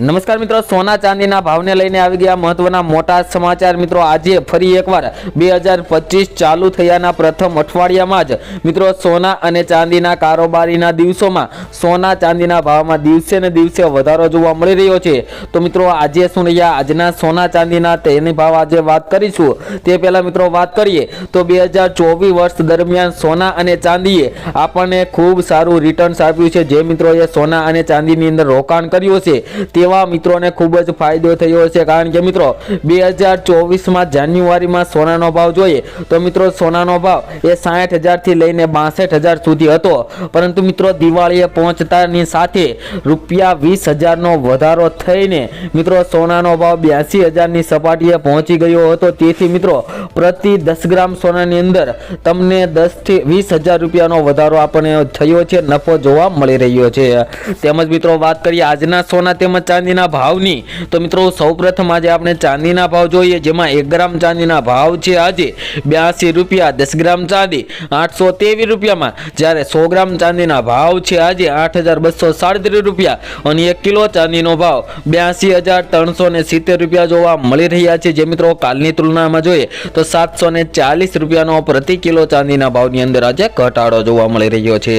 નમસ્કાર મિત્રો, સોના ચાંદીના ભાવને લઈને આવી ગયા મહત્વના મોટા સમાચાર. મિત્રો, આજે ફરી એકવાર બે હજાર પચીસ ચાલુ થયાના પ્રથમ અઠવાડિયામાં જ મિત્રો, સોના અને ચાંદીના કારોબારીના દિવસોમાં સોના ચાંદીના ભાવમાં દિવસે ને દિવસે વધારો જોવા મળી રહ્યો છે. તો મિત્રો, આજે શું રહ્યા? આજના સોના ચાંદીના તેની ભાવ આજે વાત કરીશું. તે પહેલાં મિત્રો, વાત કરીએ તો બે હજાર ચોવીસ વર્ષ દરમિયાન સોના અને ચાંદીએ આપણને ખૂબ સારું રિટર્ન્સ આપ્યું છે. જે મિત્રોએ સોના અને ચાંદીની અંદર રોકાણ કર્યું છે તેવા મિત્રોને ખૂબ જ ફાયદો થયો છે કારણ કે મિત્રો, બે હજાર ચોવીસમાં જાન્યુઆરીમાં સોનાનો ભાવ જોઈએ તો મિત્રો સોનાનો ભાવ એ સાઠ હજારથી લઈને બાસઠ હજાર સુધી હતો. પરંતુ મિત્રો દિવાળીએ પહોંચતાની સાથે રૂપિયા વીસ હજારનો વધારો થઈને મિત્રો સોનાનો ભાવ બ્યાસી હજારની સપાટીએ પહોંચી ગયો હતો. તેથી મિત્રો, પ્રતિ દસ ગ્રામ સોનાની અંદર તમને દસથી વીસ હજાર રૂપિયાનો વધારો આપણને થયો છે, નફો જોવા મળી રહ્યો છે. તેમજ મિત્રો વાત કરીએ આજના સોના તેમજ ચાંદીના ભાવની. તો મિત્રો, સૌપ્રથમ આજે આપણે ચાંદીના ભાવ જોઈએ, જેમાં એક ગ્રામ ચાંદીના ભાવ છે આજે બ્યાસી રૂપિયા, દસ ગ્રામ ચાંદી, આઠસો તેવીસ રૂપિયામાં. જ્યારે સો ગ્રામ ચાંદીના ભાવ છે આજે આઠ હજાર બસો સાડત્રીસ રૂપિયા અને એક કિલો ચાંદીનો ભાવ બ્યાસી હજાર ત્રણસો ને સિત્તેર રૂપિયા જોવા મળી રહ્યા છે. જે મિત્રો, કાલની તુલનામાં જોઈએ તો સાતસો ને ચાલીસ રૂપિયાનો પ્રતિ કિલો ચાંદીના ભાવની અંદર આજે ઘટાડો જોવા મળી રહ્યો છે.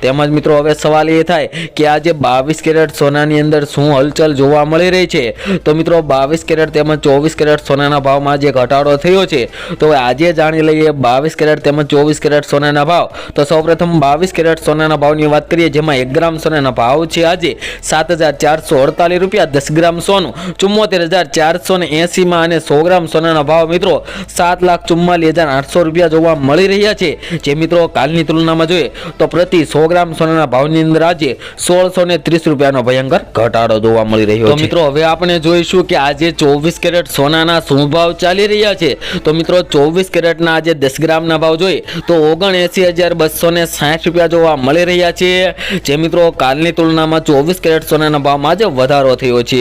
તેમજ મિત્રો, હવે સવાલ એ થાય કે આજે બાવીસ કેરેટ સોનાની અંદર શું હલચલ જોવા મળી રહી છે. તો મિત્રો, બાવીસ કેરેટ તેમજ ચોવીસ કેરેટ સોનાના ભાવમાં જે ઘટાડો થયો છે. તો આજે જાણી લઈએ બાવીસ કેરેટ તેમજ ચોવીસ કેરેટ સોનાના ભાવ. તો સૌપ્રથમ બાવીસ કેરેટ સોનાના ભાવની વાત કરીએ, જેમાં એક ગ્રામ સોનાના ભાવ છે આજે સાત હજાર ચારસો અડતાલીસ રૂપિયા, દસ ગ્રામ સોનું, ચુમ્મોતેર હજાર ચારસો ને એંસીમાં અને સો ગ્રામ સોનાના ભાવ મિત્રો, સાત લાખ ચુમ્માલીસ હજાર આઠસો રૂપિયા જોવા મળી રહ્યા છે. જે મિત્રો, કાલની તુલનામાં જોઈએ તો પ્રતિ સો ગ્રામ સોનાના ભાવની અંદર આજે સોળસો ત્રીસ રૂપિયાનો ભયંકર ઘટાડો જોવા મળી રહ્યો છે. મિત્રો હવે આપણે જોઈશું કે આજે ચોવીસ કેરેટ સોનાના શું ભાવ ચાલી રહ્યા છે. તો મિત્રો ચોવીસ કેરેટના આજે દસ ગ્રામના ભાવ જોઈએ. તો ઓગણ એસી હજાર બસો ને સાઠ રૂપિયા જોવા મળી રહ્યા છે. જે મિત્રો કાલની તુલનામાં ચોવીસ કેરેટ સોનાના ભાવમાં આજે વધારો થયો છે.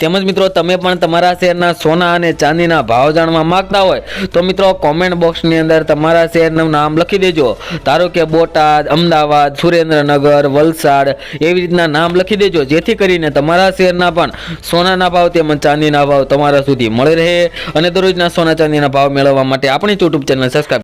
તેમજ મિત્રો તમે પણ તમારા શહેરના સોના અને ચાંદીના ભાવ જાણવા માંગતા હોય તો મિત્રો કોમેન્ટ બોક્સની અંદર તમારા શહેરનું નામ લખી દેજો. ધારો કે બોટાદ અમદાવાદ સુરેન્દ્રનગર વલસાડ એવી રીતના નામ લખી દેજો. જેથી કરીને તમારા શહેરના પણ સોનાના ભાવ તેમજ ચાંદીના ભાવ તમારા સુધી મળી રહે અને દરરોજના સોના ચાંદીના ભાવ મેળવવા માટે આપણી યુટ્યુબ ચેનલ સબસ્ક્રાઈબ